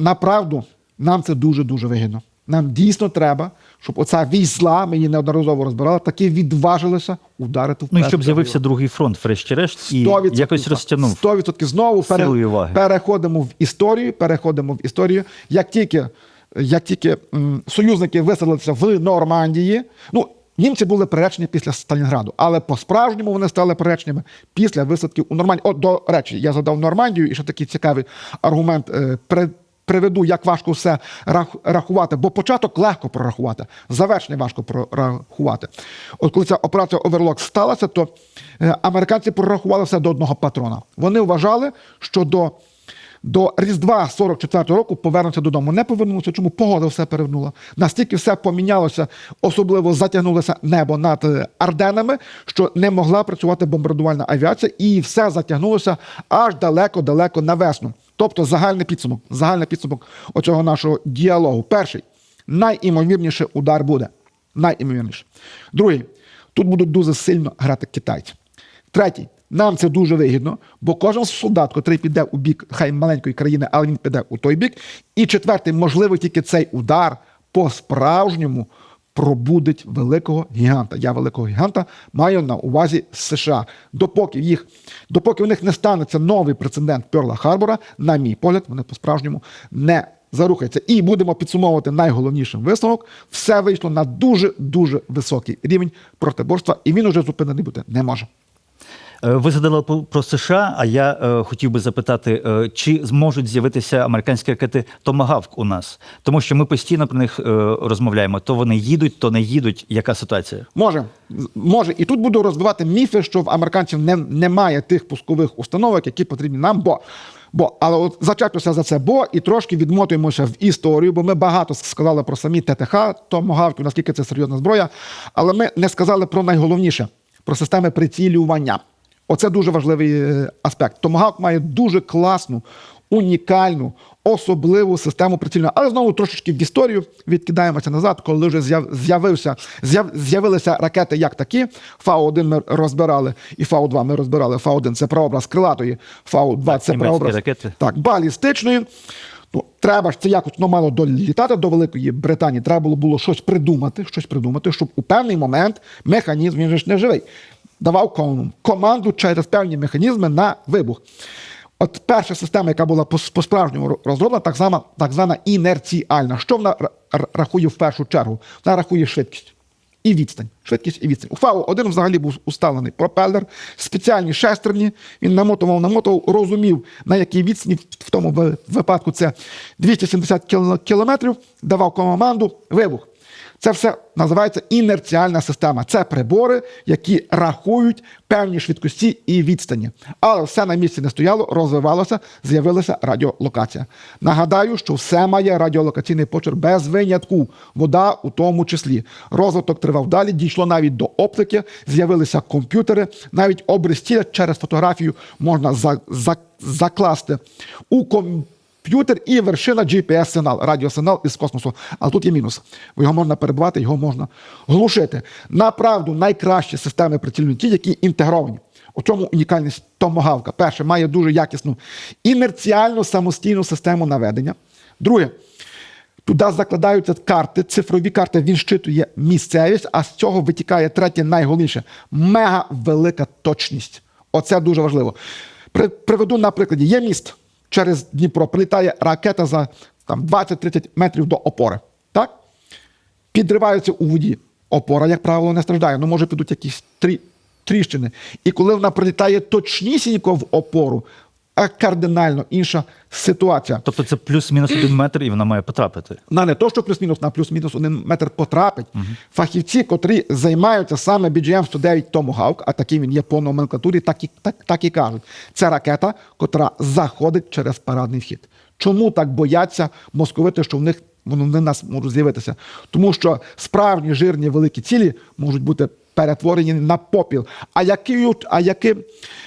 направду нам це дуже-дуже вигідно. Нам дійсно треба, щоб оця вісь зла, ми її неодноразово розбирали, таки відважилися ударити в Ну і щоб з'явився другий фронт, врешті-решт, і якось розтягнув. 100% знову пере- уваги. переходимо в історію. Переходимо в історію. Як тільки, як тільки м, союзники виселилися в Нормандії, ну німці були приречені після Сталінграду, але по-справжньому вони стали приреченими після висадки у Нормандії. От, до речі, я задав Нормандію, і ще такий цікавий аргумент. е, Приведу, як важко все рахувати, бо початок легко прорахувати, завершення важко прорахувати. От коли ця операція Оверлок сталася, то е, американці прорахували все до одного патрона. Вони вважали, що до, до Різдва 44-го року повернуться додому. Не повернулися. Чому погода все перевернула? Настільки все помінялося, особливо затягнулося небо над е, Арденами, що не могла працювати бомбардувальна авіація, і все затягнулося аж далеко-далеко на весну. Тобто загальний підсумок, загальний підсумок оцього нашого діалогу. Перший найімовірніший удар буде. Найімовірніше. Другий, тут будуть дуже сильно грати китайці. Третій, нам це дуже вигідно, бо кожен солдат, котрий піде у бік хай маленької країни, але він піде у той бік. І четвертий, можливо, тільки цей удар по-справжньому пробудить великого гіганта. Я великого гіганта маю на увазі США. Допоки їх, допоки у них не станеться новий прецедент Перла Харбора, на мій погляд, вони по-справжньому не зарухаються. І будемо підсумовувати найголовнішим висновок. Все вийшло на дуже дуже високий рівень протиборства, і він уже зупинений бути не може. Е, Ви згадали по- про США, а я е, хотів би запитати, е, чи зможуть з'явитися американські ракети Томагавк у нас? Тому що ми постійно про них розмовляємо. То вони їдуть, то не їдуть. Яка ситуація? Може, може, і тут буду розбивати міфи, що в американців не, немає тих пускових установок, які потрібні нам. Бо, бо але от зачеплюся за це, бо і трошки відмотуємося в історію, бо ми багато сказали про самі ТТХ, томогавки, наскільки це серйозна зброя. Але ми не сказали про найголовніше про системи прицілювання. Оце дуже важливий е, аспект. Томагавк має дуже класну, унікальну, особливу систему прицільного. Але знову трошечки в історію відкидаємося назад, коли вже з'явився, з'яв- з'явилися ракети як такі. Фау-1 ми розбирали, і Фау-2 ми розбирали. Фау-1 це прообраз крилатої, Фау-2 це прообраз ракети. так, балістичної. Ну, треба ж це якось ну, мало долітати до Великої Британії. Треба було, було щось придумати, щось придумати, щоб у певний момент механізм він ж не живий. Давав ком- команду через певні механізми на вибух. От перша система, яка була по- по-справжньому розроблена, так звана, так звана інерціальна. Що вона ра- ра- рахує в першу чергу? Вона рахує швидкість і відстань. Швидкість і відстань. У фау 1 взагалі був уставлений пропелер, спеціальні шестерні. Він намотував, намотував, розумів, на якій відстані, в тому випадку це 270 кіл- кілометрів, давав команду, вибух. Це все називається інерціальна система. Це прибори, які рахують певні швидкості і відстані. Але все на місці не стояло, розвивалося, з'явилася радіолокація. Нагадаю, що все має радіолокаційний почерк без винятку, вода у тому числі. Розвиток тривав далі, дійшло навіть до оптики, з'явилися комп'ютери, навіть образ тіла через фотографію можна за, за, закласти у комп'ютер. Комп'ютер і вершина GPS-сигнал, радіосигнал із космосу. Але тут є мінус. Його можна перебувати, його можна глушити. Направду найкращі системи прицільної ті, які інтегровані. У чому унікальність томогавка? Перше, має дуже якісну інерціальну самостійну систему наведення. Друге, Туди закладаються карти, цифрові карти, він щитує місцевість, а з цього витікає третє найголовніше мега велика точність. Оце дуже важливо. При, приведу на прикладі: є міст через Дніпро, прилітає ракета за там, 20-30 метрів до опори. Так? Підриваються у воді. Опора, як правило, не страждає. Ну, може, підуть якісь трі, тріщини. І коли вона прилітає точнісінько в опору, кардинально інша ситуація. Тобто це плюс-мінус один метр, і вона має потрапити. На не то, що плюс-мінус, на плюс-мінус один метр потрапить. Фахівці, котрі займаються саме BGM 109 Tomahawk, а такий він є по номенклатурі, так і, так, так і кажуть. Це ракета, котра заходить через парадний вхід. Чому так бояться московити, що в них вони в нас можуть з'явитися? Тому що справжні жирні великі цілі можуть бути перетворені на попіл. А яким, а яким,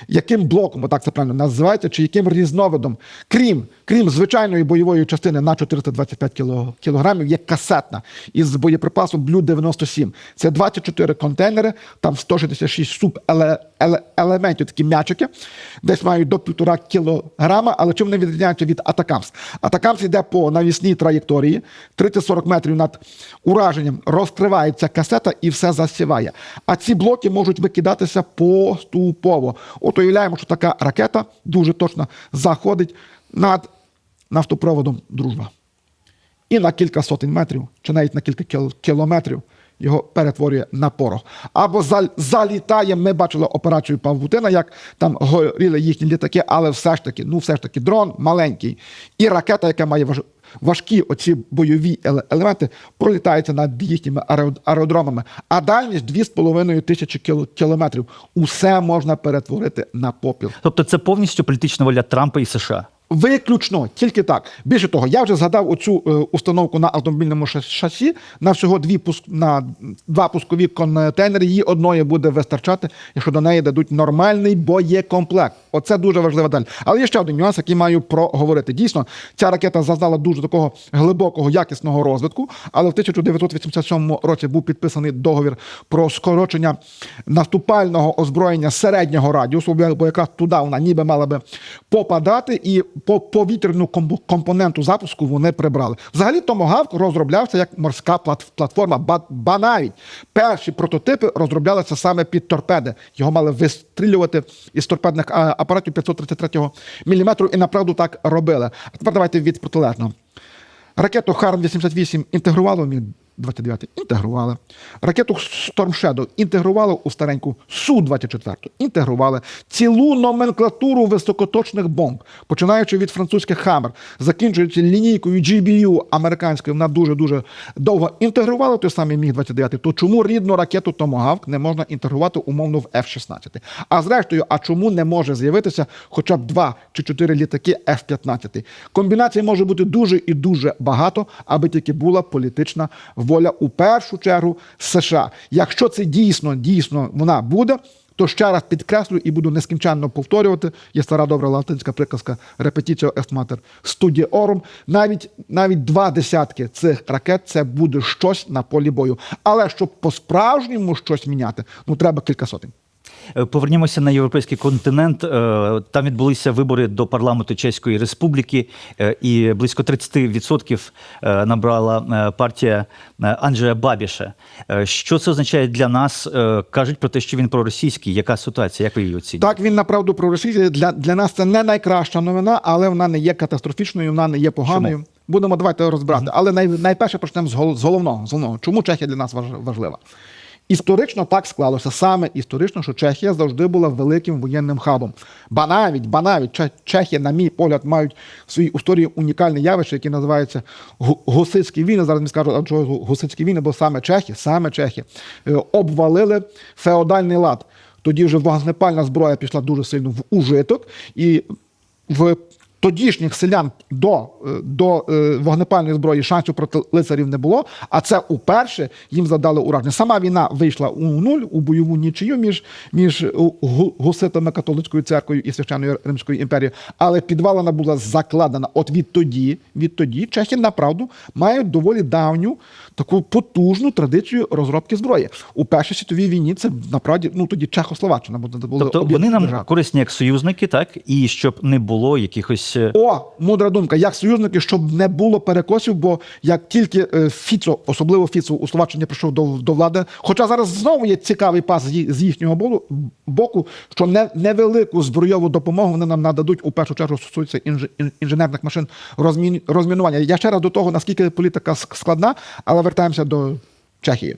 яким блоком, так це правильно називається, чи яким різновидом, крім, крім звичайної бойової частини на 425 кілограмів, є касетна із боєприпасом Блю-97. Це 24 контейнери, там 166 суб елементів, такі м'ячики, десь мають до півтора кілограма, але чим вони відрізняються від Атакамс? Атакамс йде по навісній траєкторії, 30-40 метрів над ураженням розкривається касета і все засіває. А ці блоки можуть викидатися поступово. От уявляємо, що така ракета дуже точно заходить над нафтопроводом дружба. І на кілька сотень метрів, чи навіть на кілька кілометрів його перетворює на порох. Або зал- залітає. Ми бачили операцію Павутина, як там горіли їхні літаки, але все ж таки, ну все ж таки, дрон маленький. І ракета, яка має важ- важкі оці бойові елементи, пролітається над їхніми аеродромами. А дальність 2,5 тисячі кілометрів. Усе можна перетворити на попіл. Тобто це повністю політична воля Трампа і США. Виключно тільки так. Більше того, я вже згадав оцю е, установку на автомобільному шасі. На всього дві пуск на два пускові контейнери. Її одної буде вистачати, якщо до неї дадуть нормальний боєкомплект. Оце дуже важлива деталь. Але є ще один нюанс, який маю проговорити. Дійсно, ця ракета зазнала дуже такого глибокого якісного розвитку. Але в 1987 році був підписаний договір про скорочення наступального озброєння середнього радіусу, бо якраз туди вона ніби мала би попадати, і повітряну компоненту запуску вони прибрали. Взагалі, Томогавк розроблявся як морська плат- платформа, ба, навіть перші прототипи розроблялися саме під торпеди. Його мали вистрілювати із торпедних апаратів 533 мм, і направду так робили. А тепер давайте від протилежного. Ракету Харм-88 інтегрували в Міг-29? Інтегрували. Ракету Storm Shadow інтегрували у стареньку Су-24. Інтегрували. Цілу номенклатуру високоточних бомб, починаючи від французьких Хаммер, закінчуючи лінійкою GBU американською, вона дуже-дуже довго інтегрували той самий Міг-29. То чому рідну ракету Томагавк не можна інтегрувати умовно в F-16? А зрештою, а чому не може з'явитися хоча б два чи чотири літаки F-15? Комбінацій може бути дуже і дуже багато, аби тільки була політична воля у першу чергу США. Якщо це дійсно, дійсно вона буде. То ще раз підкреслю і буду нескінченно повторювати. Є стара добра латинська приказка репетиція естматер студіорум. Навіть навіть два десятки цих ракет це буде щось на полі бою. Але щоб по-справжньому щось міняти, ну треба кілька сотень. Е, Повернімося на європейський континент. Е, Там відбулися вибори до парламенту Чеської Республіки, е, і близько 30% е, набрала партія Анджея Бабіша. Що це означає для нас? Кажуть про те, що він проросійський. Яка ситуація? Як ви її оцінюєте? Так, він направду проросійський. Для, для нас це не найкраща новина, але вона не є катастрофічною, вона не є поганою. Чому? Будемо давайте розбирати. Але най, найперше почнемо з, гол- з головного. З головного. Чому Чехія для нас важ- важлива? Історично так склалося саме історично, що Чехія завжди була великим воєнним хабом. Ба навіть, ба навіть Че- Чехія, на мій погляд, мають в своїй історії унікальне явище, яке називається гусицькі війни. Зараз мені скажуть, а чого гусицькі війни, бо саме Чехи, саме Чехи е, обвалили феодальний лад. Тоді вже вогнепальна зброя пішла дуже сильно в ужиток, і в тодішніх селян до, е, до е, вогнепальної зброї шансів проти лицарів не було. А це уперше їм задали ураження. Сама війна вийшла у нуль у бойову нічию між, між гу- гуситами католицькою церквою і священною Римською імперією. Але підвалена була закладена. От відтоді, відтоді Чехи направду мають доволі давню таку потужну традицію розробки зброї. У першій світовій війні це направді ну тоді Чехословаччина, були Тобто вони нам держави. корисні як союзники, так і щоб не було якихось е, О, мудра думка, як союзники, щоб не було перекосів, бо як тільки е, Фіцо, особливо Фіцо у Словаччині прийшов до, до влади, хоча зараз знову є цікавий пас з, їхнього боку, що не, невелику збройову допомогу вони нам нададуть у першу чергу стосується інж, інженерних машин розмін, розмінування. Я ще раз до того, наскільки політика складна, але вертаємося до Чехії.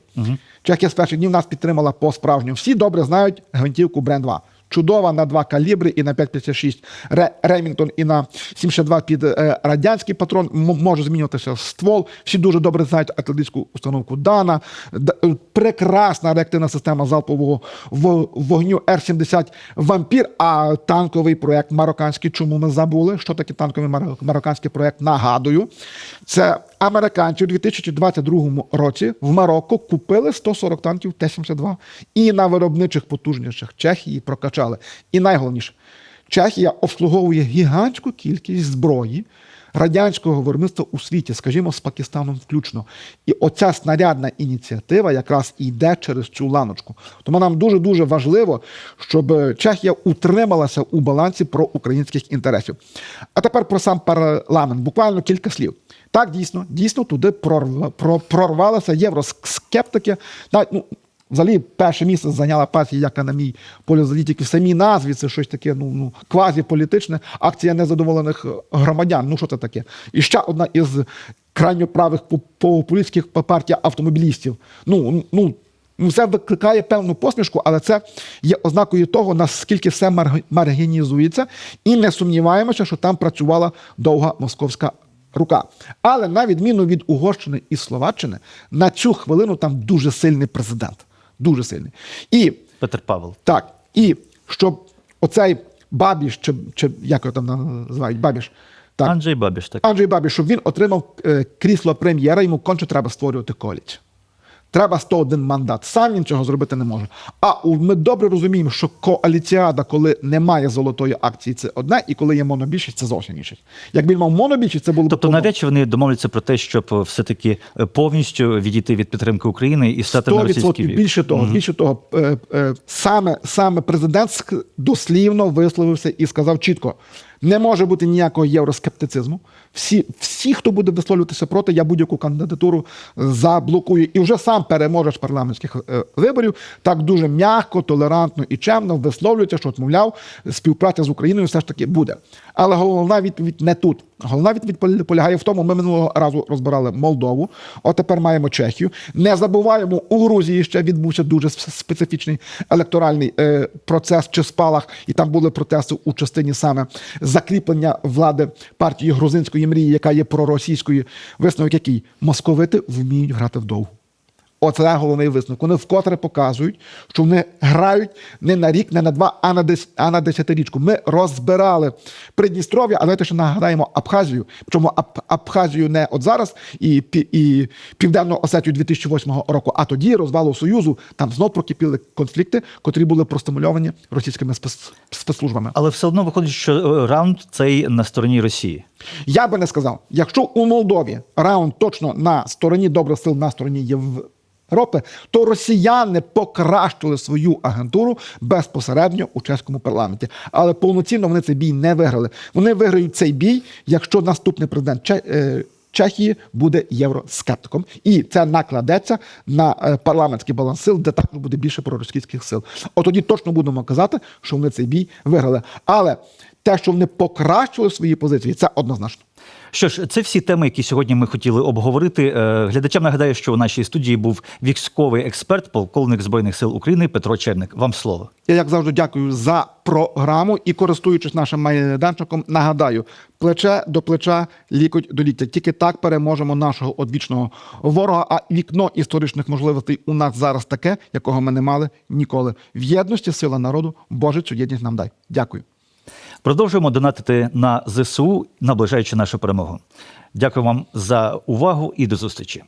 Чехія з перших днів нас підтримала по справжньому. Всі добре знають гвинтівку Бренд 2. Чудова на два калібри і на 5,56 Ре- Ремінгтон і на 7,62 під е, радянський патрон. Може змінюватися ствол. Всі дуже добре знають артилерійську установку Дана. Е, прекрасна реактивна система залпового вогню Р-70 Вампір. А танковий проект марокканський. Чому ми забули? Що таке танковий мар- марокканський проект? Нагадую. Це американці у 2022 році в Марокко купили 140 танків Т-72 і на виробничих потужностях Чехії прокачали. І найголовніше, Чехія обслуговує гігантську кількість зброї радянського виробництва у світі, скажімо, з Пакистаном включно. І оця снарядна ініціатива якраз і йде через цю ланочку. Тому нам дуже дуже важливо, щоб Чехія утрималася у балансі про українських інтересів. А тепер про сам парламент. Буквально кілька слів. Так, дійсно, дійсно туди прорва- прорвалися євроскептики. Навіть, ну, Взагалі, перше місце зайняла партія, яка на мій полі взагалі тільки в самій назві, це щось таке, ну, ну квазіполітичне, акція незадоволених громадян. Ну що це таке? І ще одна із крайньо правих по- популістських партій автомобілістів. Ну, ну, ну, це викликає певну посмішку, але це є ознакою того, наскільки все маргінізується, і не сумніваємося, що там працювала довга московська рука. Але на відміну від Угорщини і Словаччини, на цю хвилину там дуже сильний президент. Дуже сильний. І Петр Павел. так, і щоб оцей Бабіш, чи, чи як його там називають, Бабіш, так, Анджей Бабіш, так. Анджей Бабіш, щоб він отримав е, крісло прем'єра, йому конче треба створювати коаліцію. Треба 101 мандат. Сам він цього зробити не може. А ми добре розуміємо, що коаліціада, коли немає золотої акції, це одне, і коли є монобільшість, це зовсім інше. Якби він мав монобільшість, це було б Тобто, навряд чи вони домовляться про те, щоб е, все-таки е, повністю відійти від підтримки України і стати на 100% російський бік. більше того, більше того, е, саме, саме президент дослівно висловився і сказав чітко: не може бути ніякого євроскептицизму. Всі, всі, хто буде висловлюватися проти, я будь-яку кандидатуру заблокую. І вже сам переможеш парламентських е, виборів так дуже м'яко, толерантно і чемно висловлюється, що, мовляв, співпраця з Україною все ж таки буде. Але головна відповідь не тут. Головна відповідь полягає в тому, ми минулого разу розбирали Молдову, от тепер маємо Чехію. Не забуваємо, у Грузії ще відбувся дуже специфічний електоральний е, процес чи спалах, і там були протести у частині саме закріплення влади партії грузинської мрії, яка є проросійською. Висновок який московити вміють грати вдовгу. Оце головний висновок. Вони вкотре показують, що вони грають не на рік, не на два, а на дес, а на десятирічку. Ми розбирали Придністров'я, але давайте ще нагадаємо Абхазію. Причому Аб, Абхазію не от зараз і, і Південну Осетію 2008 року, а тоді розвалу Союзу там знов прокипіли конфлікти, котрі були простимульовані російськими спец, спецслужбами. Але все одно виходить, що е, раунд цей на стороні Росії. Я би не сказав, якщо у Молдові раунд точно на стороні добрих сил, на стороні Європи, то росіяни покращили свою агентуру безпосередньо у чеському парламенті. Але повноцінно вони цей бій не виграли. Вони виграють цей бій, якщо наступний президент е, Чехії буде євроскептиком, і це накладеться на е, парламентський баланс сил, де також буде більше проросійських сил. От тоді точно будемо казати, що вони цей бій виграли. Але те, що вони покращили свої позиції, це однозначно. Що ж, це всі теми, які сьогодні ми хотіли обговорити. Е, Глядачам нагадаю, що у нашій студії був військовий експерт, полковник збройних сил України Петро Черник. Вам слово. Я, як завжди, дякую за програму і, користуючись нашим майданчиком, нагадаю: плече до плеча, лікоть до ліктя. Тільки так переможемо нашого одвічного ворога. А вікно історичних можливостей у нас зараз таке, якого ми не мали ніколи. В єдності сила народу, Боже, цю єдність нам дай. Дякую. Продовжуємо донатити на ЗСУ, наближаючи нашу перемогу. Дякую вам за увагу і до зустрічі.